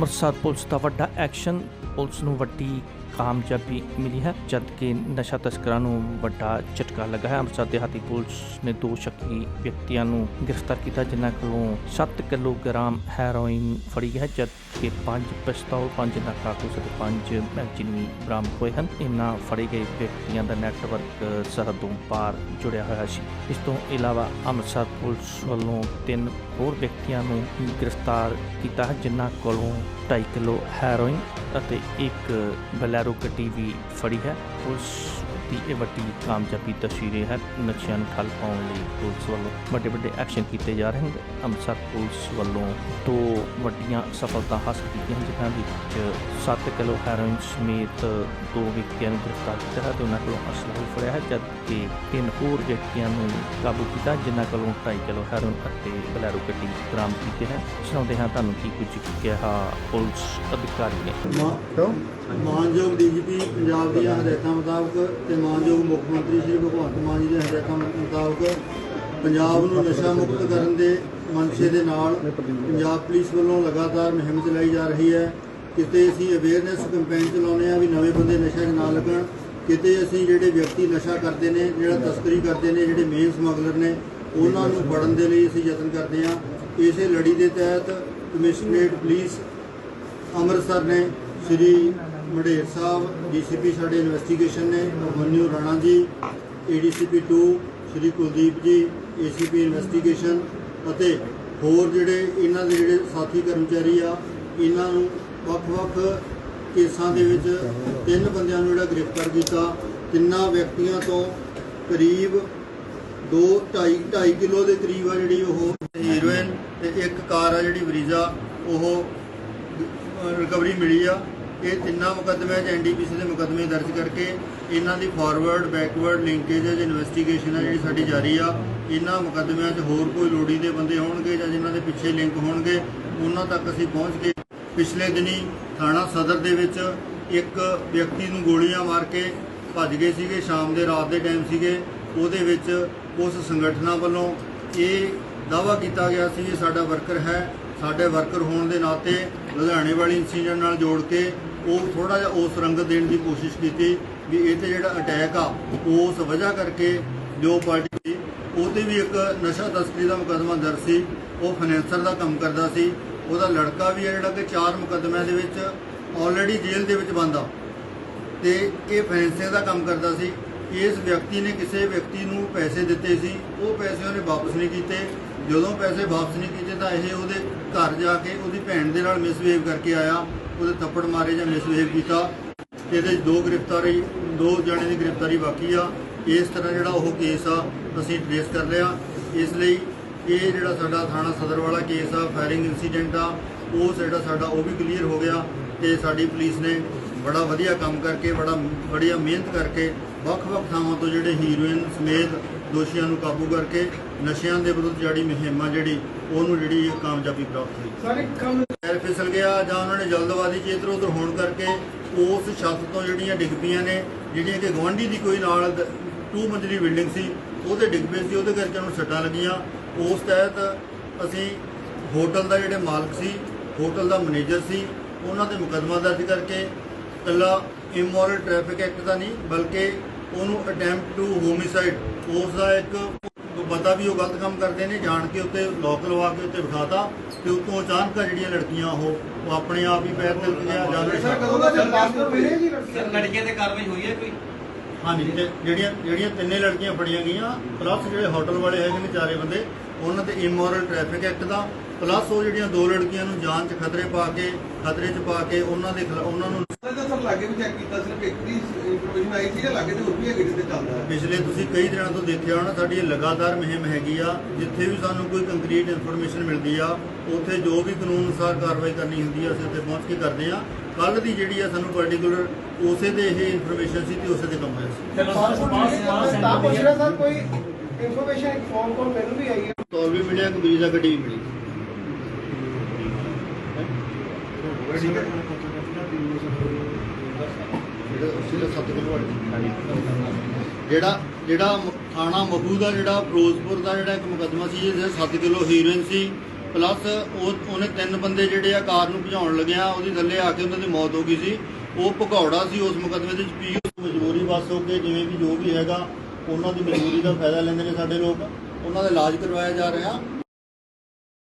Amritsar police ਦਾ ਵੱਡਾ action police ਨੂੰ ਵੱਡੀ ਕਾਮਯਾਬੀ ਮਿਲੀ ਹੈ ਜਦਕਿ ਨਸ਼ਾ ਤਸਕਰਾਂ ਨੂੰ ਵੱਡਾ ਝਟਕਾ ਲੱਗਾ ਹੈ ਅੰਮ੍ਰਿਤਸਰ ਦਿਹਾਤੀ ਪੁਲਿਸ ਨੇ ਦੋ ਸ਼ੱਕੀ ਵਿਅਕਤੀਆਂ ਨੂੰ ਗ੍ਰਿਫਤਾਰ ਕੀਤਾ ਜਿਨ੍ਹਾਂ ਕੋਲੋਂ 7 ਕਿਲੋਗ੍ਰਾਮ ਹੈਰੋਇਨ ਫੜੀ ਹੈ ਜਦ 5 ਪਿਸਤੌਲ 5 ਨਾਕਾਕੂ ਅਤੇ 5 ਮੈਗਜ਼ੀਨ ਵੀ ਬਰਾਮਦ ਹੋਏ ਹਨ ਇਨ੍ਹਾਂ ਫੜੇ ਗਏ ਵਿਅਕਤੀਆਂ ਦਾ ਨੈਟਵਰਕ ਸਰਹੱਦੋਂ ਪਾਰ ਜੁੜਿਆ ਹੋਇਆ ਸੀ ਇਸ ਤੋਂ ਇਲਾਵਾ ਅੰਮ੍ਰਿਤਸਰ ਪੁਲਿਸ ਵੱਲੋਂ ਤਿੰਨ ਹੋਰ ਵਿਅਕਤੀਆਂ ਨੂੰ ਗ੍ਰਿਫਤਾਰ ਕੀਤਾ ਹੈ ਜਿਨ੍ਹਾਂ ਕੋਲੋਂ 2.5 ਕਿਲੋ ਹੈਰੋਇਨ ਅਤੇ ਇੱਕ ਬਲੈਰੋ ਗੱਡੀ ਵੀ ਫੜੀ ਹੈ ਉਸ ਦੀ ਇਹ ਵੱਡੀ ਕਾਮਯਾਬੀ ਤਸਵੀਰ ਹੈ ਨਸ਼ਿਆਂ ਨੂੰ ਠੱਲ ਪਾਉਣ ਲਈ ਪੁਲਿਸ ਵੱਲੋਂ ਵੱਡੇ ਵੱਡੇ ਐਕਸ਼ਨ ਕੀਤੇ ਜਾ ਰਹੇ ਹਨ ਅੰਮ੍ਰਿਤਸਰ ਪੁਲਿਸ ਵੱਲੋਂ ਦੋ ਵੱਡੀਆਂ ਸਫਲਤਾ ਹਾਸਲ ਕੀਤੀਆਂ ਜਿਨ੍ਹਾਂ ਵਿੱਚ 7 ਕਿਲੋ ਹੈਰੋਇਨ ਸਮੇਤ ਦੋ ਵਿਅਕਤੀਆਂ ਨੂੰ ਗ੍ਰਿਫਤਾਰ ਕੀਤਾ ਹੈ ਤੇ ਉਹਨਾਂ ਕੋਲੋਂ ਅਸਲਾ ਵੀ ਫੜਿਆ ਹੈ ਜਦ ਤਿੰਨ ਹੋਰ ਵਿਅਕਤੀਆਂ ਨੂੰ ਕਾਬੂ ਕੀਤਾ ਜਿਨ੍ਹਾਂ ਕੋਲੋਂ 2.5 ਕਿਲੋ ਹੈਰੋਇਨ ਅਤੇ ਬਲੈਰੋ ਗੱਡੀ ਬਰਾਮਦ ਕੀਤੀ ਹੈ। ਸੁਣਾਉਂਦੇ ਹਾਂ ਤੁਹਾਨੂੰ ਕੀ ਕੁਝ ਕਿਹਾ ਪੁਲਿਸ ਅਧਿਕਾਰੀ ਨੇ। ਮਾਨਯੋਗ ਡੀਜੀਪੀ, ਪੰਜਾਬ ਦੀਆਂ ਹਦਾਇਤਾਂ ਮੁਤਾਬਕ ਮਾਨਯੋਗ ਮੁੱਖ ਮੰਤਰੀ ਸ਼੍ਰੀ ਭਗਵੰਤ ਮਾਨ ਜੀ ਦੀਆਂ ਹਦਾਇਤਾਂ ਮੁਤਾਬਕ ਪੰਜਾਬ ਨੂੰ ਨਸ਼ਾ ਮੁਕਤ ਕਰਨ ਦੇ ਮਨਸ਼ੇ ਦੇ ਨਾਲ ਪੰਜਾਬ ਪੁਲਿਸ ਵੱਲੋਂ ਲਗਾਤਾਰ ਮੁਹਿੰਮ ਚਲਾਈ ਜਾ ਰਹੀ ਹੈ। ਕਿਤੇ ਅਸੀਂ ਅਵੇਅਰਨੈਸ ਕੈਂਪੇਨ ਚਲਾਉਂਦੇ ਆ ਵੀ ਨਵੇਂ ਬੰਦੇ ਨਸ਼ਾ 'ਚ ਨਾ ਲੱਗਣ, ਕਿਤੇ ਅਸੀਂ ਜਿਹੜੇ ਵਿਅਕਤੀ ਨਸ਼ਾ ਕਰਦੇ ਨੇ, ਜਿਹੜਾ ਤਸਕਰੀ ਕਰਦੇ ਨੇ, ਜਿਹੜੇ ਮੇਨ ਸਮਗਲਰ ਨੇ, ਉਹਨਾਂ ਨੂੰ ਫੜਨ ਦੇ ਲਈ ਅਸੀਂ ਯਤਨ ਕਰਦੇ ਆ ਇਸੇ ਲੜੀ ਦੇ ਤਹਿਤ ਕਮਿਸ਼ਨਰੇਟ ਪੁਲਿਸ ਅੰਮ੍ਰਿਤਸਰ ਨੇ ਸ਼੍ਰੀ ਮਡੇਰ ਸਾਹਿਬ, ਡੀਸੀਪੀ ਸਾਡੇ ਇਨਵੈਸਟੀਗੇਸ਼ਨ ਨੇ ਮਨਿਊ ਰਾਣਾ ਜੀ ਏਡੀਸੀਪੀ 2 ਸ਼੍ਰੀ ਕੁਲਦੀਪ ਜੀ ਏਸੀਪੀ ਇਨਵੈਸਟੀਗੇਸ਼ਨ ਅਤੇ ਹੋਰ ਜਿਹੜੇ ਇਹਨਾਂ ਦੇ ਜਿਹੜੇ ਸਾਥੀ ਕਰਮਚਾਰੀ ਆ, ਇਹਨਾਂ ਨੂੰ ਵੱਖ-ਵੱਖ ਕੇਸਾਂ ਦੇ ਵਿੱਚ ਤਿੰਨ ਬੰਦਿਆਂ ਨੂੰ ਜਿਹੜਾ ਗ੍ਰਿਫਤਾਰ ਕੀਤਾ, ਤਿੰਨਾਂ ਵਿਅਕਤੀਆਂ ਤੋਂ ਕਰੀਬ 2 2.5 2.5 ਕਿਲੋ ਦੇ ਕਰੀਬ ਆ ਜਿਹੜੀ ਉਹ ਹੀਰੋਇਨ ਤੇ ਇੱਕ ਕਾਰ ਆ ਜਿਹੜੀ ਬਰੀਜ਼ਾ ਉਹ ਰਿਕਵਰੀ ਮਿਲੀ ਆ। ਇਹ ਤਿੰਨਾਂ ਮੁਕੱਦਮਿਆਂ 'ਚ ਐਨਡੀਪੀਸੀ ਦੇ ਮੁਕੱਦਮੇ ਦਰਜ ਕਰਕੇ ਇਹਨਾਂ ਦੀ ਫਾਰਵਰਡ ਬੈਕਵਰਡ ਲਿੰਕੇਜ ਇਨਵੈਸਟੀਗੇਸ਼ਨ ਹੈ ਜਿਹੜੀ ਸਾਡੀ ਜਾਰੀ ਆ, ਇਹਨਾਂ ਮੁਕੱਦਮਿਆਂ 'ਚ ਹੋਰ ਕੋਈ ਲੋੜੀ ਦੇ ਬੰਦੇ ਹੋਣਗੇ ਜਾਂ ਜਿਨ੍ਹਾਂ ਦੇ ਪਿੱਛੇ ਲਿੰਕ ਹੋਣਗੇ, ਉਹਨਾਂ ਤੱਕ ਅਸੀਂ ਪਹੁੰਚ ਕੇ ਪਿਛਲੇ ਦਿਨੀ ਥਾਣਾ ਸਦਰ ਦੇ ਵਿੱਚ ਇੱਕ ਵਿਅਕਤੀ ਨੂੰ ਗੋਲੀਆਂ ਮਾਰ ਕੇ ਭੱਜ ਗਏ ਸੀਗੇ, ਸ਼ਾਮ ਦੇ ਰਾਤ ਦੇ ਟਾਈਮ ਸੀਗੇ, ਉਹਦੇ ਵਿੱਚ ਉਸ ਸੰਗਠਨਾਂ ਵੱਲੋਂ ਇਹ ਦਾਵਾ ਕੀਤਾ ਗਿਆ ਸੀ ਕਿ ਸਾਡਾ ਵਰਕਰ ਹੈ, ਸਾਡੇ ਵਰਕਰ ਹੋਣ ਦੇ ਨਾਤੇ ਲੁਧਿਆਣੇ ਵਾਲੀ ਇਨਸੀਡੈਂਟ ਨਾਲ ਜੋੜ ਕੇ ਉਹ ਥੋੜਾ ਜਿਹਾ ਉਸ ਰੰਗਤ ਦੇਣ ਦੀ ਕੋਸ਼ਿਸ਼ ਕੀਤੀ ਵੀ ਇਹ ਤੇ ਜਿਹੜਾ ਅਟੈਕ ਆ, ਉਸ ਵਜ੍ਹਾ ਕਰਕੇ ਜੋ ਪਾਰਟੀ ਸੀ ਉਹਤੇ ਵੀ ਇੱਕ ਨਸ਼ਾ ਤਸਕਰੀ ਦਾ ਮੁਕੱਦਮਾ ਦਰਜ ਸੀ, ਉਹ ਫਾਈਨੈਂਸਰ ਦਾ ਕੰਮ ਕਰਦਾ ਸੀ, ਉਹਦਾ ਲੜਕਾ ਵੀ ਹੈ ਜਿਹੜਾ ਕਿ ਚਾਰ ਮੁਕੱਦਮਿਆਂ ਦੇ ਵਿੱਚ ਆਲਰੇਡੀ ਜੇਲ੍ਹ ਦੇ ਵਿੱਚ ਬੰਦਾ ਆ। ਤੇ ਇਹ ਫਾਈਨੈਂਸਿੰਗ ਦਾ ਕੰਮ ਕਰਦਾ ਸੀ। ਇਸ ਵਿਅਕਤੀ ਨੇ ਕਿਸੇ ਵਿਅਕਤੀ ਨੂੰ ਪੈਸੇ ਦਿੱਤੇ ਸੀ, ਉਹ ਪੈਸੇ ਉਹਨੇ ਵਾਪਸ ਨਹੀਂ ਕੀਤੇ। ਜਦੋਂ ਪੈਸੇ ਵਾਪਸ ਨਹੀਂ ਕੀਤੇ ਤਾਂ ਇਹ ਉਹਦੇ ਘਰ ਜਾ ਕੇ ਉਹਦੀ ਭੈਣ ਦੇ ਨਾਲ ਮਿਸਬਿਹੇਵ ਕਰਕੇ ਆਇਆ, ਉਹਦੇ ਥੱਪੜ ਮਾਰੇ ਜਾਂ ਮਿਸਬਿਹੇਵ ਕੀਤਾ। ਇਹਦੇ 'ਚ ਦੋ ਗ੍ਰਿਫਤਾਰੀ, ਦੋ ਜਣੇ ਦੀ ਗ੍ਰਿਫਤਾਰੀ ਬਾਕੀ ਆ। ਇਸ ਤਰ੍ਹਾਂ ਜਿਹੜਾ ਉਹ ਕੇਸ ਆ, ਅਸੀਂ ਟ੍ਰੇਸ ਕਰ ਲਿਆ। ਇਸ ਲਈ ਇਹ ਜਿਹੜਾ ਸਾਡਾ ਥਾਣਾ ਸਦਰ ਵਾਲਾ ਕੇਸ ਆ ਫਾਇਰਿੰਗ ਇਨਸੀਡੈਂਟ ਆ, ਉਹ ਜਿਹੜਾ ਸਾਡਾ ਉਹ ਵੀ ਕਲੀਅਰ ਹੋ ਗਿਆ ਤੇ ਸਾਡੀ ਪੁਲਿਸ ਨੇ ਬੜਾ ਵਧੀਆ ਕੰਮ ਕਰਕੇ, ਬੜਾ ਬੜੀਆ ਮਿਹਨਤ ਕਰਕੇ, ਵੱਖ-ਵੱਖ ਥਾਵਾਂ ਤੋਂ ਜਿਹੜੇ ਹੀਰੋਇਨ ਸਮੇਤ ਦੋਸ਼ੀਆਂ ਨੂੰ ਕਾਬੂ ਕਰਕੇ ਨਸ਼ਿਆਂ ਦੇ ਵਿਰੁੱਧ ਜਿਹੜੀ ਮੁਹਿੰਮ ਆ ਜਿਹੜੀ ਉਹਨੂੰ ਜਿਹੜੀ ਕਾਮਯਾਬੀ ਪ੍ਰਾਪਤ ਹੋਈ। ਸਾਰੇ ਕੰਮ ਪੈਰ ਫਿਸਲ ਗਿਆ ਜਾਂ ਉਹਨਾਂ ਨੇ ਜਲਦਬਾਜ਼ੀ 'ਚ ਇੱਧਰ ਉੱਧਰ ਹੋਣ ਕਰਕੇ ਉਸ ਛੱਤ ਤੋਂ ਜਿਹੜੀਆਂ ਡਿੱਗ ਪਈਆਂ ਨੇ ਜਿਹੜੀਆਂ ਕਿ ਗਵਾਂਢੀ ਦੀ ਕੋਈ ਨਾਲ ਟੂ ਮੰਜ਼ਲੀ ਬਿਲਡਿੰਗ ਸੀ ਉਹਦੇ ਡਿੱਗ ਪਏ ਸੀ ਉਹਦੇ ਕਰਕੇ ਉਹਨੂੰ ਸੱਟਾਂ ਲੱਗੀਆਂ। ਉਸ ਤਹਿਤ ਅਸੀਂ ਹੋਟਲ ਦਾ ਜਿਹੜੇ ਮਾਲਕ ਸੀ ਹੋਟਲ ਦਾ ਮੈਨੇਜਰ ਸੀ ਉਹਨਾਂ ਤੇ ਮੁਕੱਦਮਾ ਦਰਜ ਕਰਕੇ ਇਕੱਲਾ ਇਮੋਰਲ ਟ੍ਰੈਫਿਕ ਐਕਟ ਦਾ ਨਹੀਂ ਬਲਕਿ ਉਹਨੂੰ ਅਟੈਂਪਟ ਟੂ ਹੋਮਿਸਾਈਡ ਉਸ ਦਾ ਇੱਕ ਪਤਾ ਵੀ ਉਹ ਗਲਤ ਕੰਮ ਕਰਦੇ ਨੇ ਜਾਣ ਕੇ ਉੱਤੇ ਲੋਕ ਲਵਾ ਕੇ ਉੱਤੇ ਬਿਠਾਤਾ ਤੇ ਉਤੋਂ ਅਚਾਨਕ ਜਿਹੜੀਆਂ ਲੜਕੀਆਂ ਉਹ ਉਹ ਆਪਣੇ ਆਪ ਹੀ ਪੈਰ ਤਿਲਕ ਗਿਆ ਜਾਂ ਸਰ ਕਦੋਂ ਦਾ ਜਦ ਪਾਸਪੋਰਟ ਮਿਲੇ ਜੀ ਸਰ ਲੜਕੀਆਂ ਤੇ ਕਾਰਵਾਈ ਹੋਈ ਹੈ ਕੋਈ? ਹਾਂਜੀ ਤੇ ਜਿਹੜੀਆਂ ਜਿਹੜੀਆਂ ਤਿੰਨੇ ਲੜਕੀਆਂ ਫੜੀਆਂ ਗਈਆਂ ਪਲੱਸ ਜਿਹੜੇ ਹੋਟਲ ਵਾਲੇ ਹੈਗੇ ਨੇ ਚਾਰੇ ਬੰਦੇ ਉਹਨਾਂ ਤੇ ਇਮੋਰਲ ਟ੍ਰੈਫਿਕ ਐਕਟ ਦਾ ਪਲੱਸ ਉਹ ਜਿਹੜੀਆਂ ਦੋ ਲੜਕੀਆਂ ਨੂੰ ਜਾਨ 'ਚ ਖਤਰੇ ਪਾ ਕੇ ਖਤਰੇ 'ਚ ਪਾ ਕੇ ਉਹਨਾਂ ਦੇ ਉਹਨਾਂ ਨੂੰ ਸਰ ਤਾਂ ਲਾਗੇ ਵੀ ਚੈੱਕ ਕੀਤਾ ਸਿਰਫ ਇੱਕ ਦੀ ਇਨਫੋਰਮੇਸ਼ਨ ਆਈ ਸੀ ਜਾਂ ਲਾਗੇ ਤੇ ਹੋਰ ਵੀ ਹੈਗੇ ਹੈ ਪਿਛਲੇ ਤੁਸੀਂ ਕਈ ਦਿਨਾਂ ਤੋਂ ਦੇਖਿਆ ਹੋਣਾ ਸਾਡੀ ਇਹ ਲਗਾਤਾਰ ਮੁਹਿੰਮ ਹੈਗੀ ਆ ਜਿੱਥੇ ਵੀ ਸਾਨੂੰ ਕੋਈ ਕੰਕਰੀਟ ਇਨਫੋਰਮੇਸ਼ਨ ਮਿਲਦੀ ਆ ਉੱਥੇ ਜੋ ਵੀ ਕਾਨੂੰਨ ਅਨੁਸਾਰ ਕਾਰਵਾਈ ਕਰਨੀ ਹੁੰਦੀ ਆ ਅਸੀਂ ਉੱਥੇ ਪਹੁੰਚ ਕੇ ਕਰਦੇ ਆ ਕੱਲ ਦੀ ਜਿਹੜੀ ਆ ਸਾਨੂੰ ਪਾਰਟਿਕੂਲਰ ਉਸੇ ਦੇ ਇਹ ਇਨਫੋਰਮੇਸ਼ਨ ਸੀ ਤੇ ਉਸੇ ਦੇ ਕੰਮ ਹੋਇਆ ਸੀ ਤਾਂ ਪੁੱਛ ਰਿਹਾ ਸਰ ਕੋਈ ਇਨਫੋਰਮੇਸ਼ਨ ਇੱਕ ਫੋਨ ਕਾਲ ਮੈਨੂੰ ਵੀ ਆਈ ਹੈ ਤੌਰ ਵੀ ਮਿਲਿਆ ਕਬੀਰ ਦਾ ਗੱਡੀ ਵੀ ਮਿਲੀ ਜਿਹੜਾ ਉਸੇ ਦਾ ਜਿਹੜਾ ਜਿਹੜਾ ਮ- ਥਾਣਾ ਮਹੂ ਦਾ ਜਿਹੜਾ ਫਿਰੋਜ਼ਪੁਰ ਦਾ ਜਿਹੜਾ ਇੱਕ ਮੁਕੱਦਮਾ ਸੀ, ਜਿਹਦੇ 7 ਕਿਲੋ ਹੀਰੋਇਨ ਸੀ ਪਲੱਸ ਉਹ ਉਹਨੇ ਤਿੰਨ ਬੰਦੇ ਜਿਹੜੇ ਆ ਕਾਰ ਨੂੰ ਭਜਾਉਣ ਲੱਗਿਆ ਉਹਦੀ ਥੱਲੇ ਆ ਕੇ ਉਹਨਾਂ ਦੀ ਮੌਤ ਹੋ ਗਈ ਸੀ। ਉਹ ਭਗੌੜਾ ਸੀ ਉਸ ਮੁਕੱਦਮੇ ਦੇ ਵਿੱਚ ਪੀਓ ਮਜਬੂਰੀ ਬਸ ਹੋ ਕੇ ਜਿਵੇਂ ਵੀ ਜੋ ਵੀ ਹੈਗਾ, ਉਹਨਾਂ ਦੀ ਮਜਬੂਰੀ ਦਾ ਫਾਇਦਾ ਲੈਂਦੇ ਨੇ ਸਾਡੇ ਲੋਕ। ਉਹਨਾਂ ਦਾ ਇਲਾਜ ਕਰਵਾਇਆ ਜਾ ਰਿਹਾ।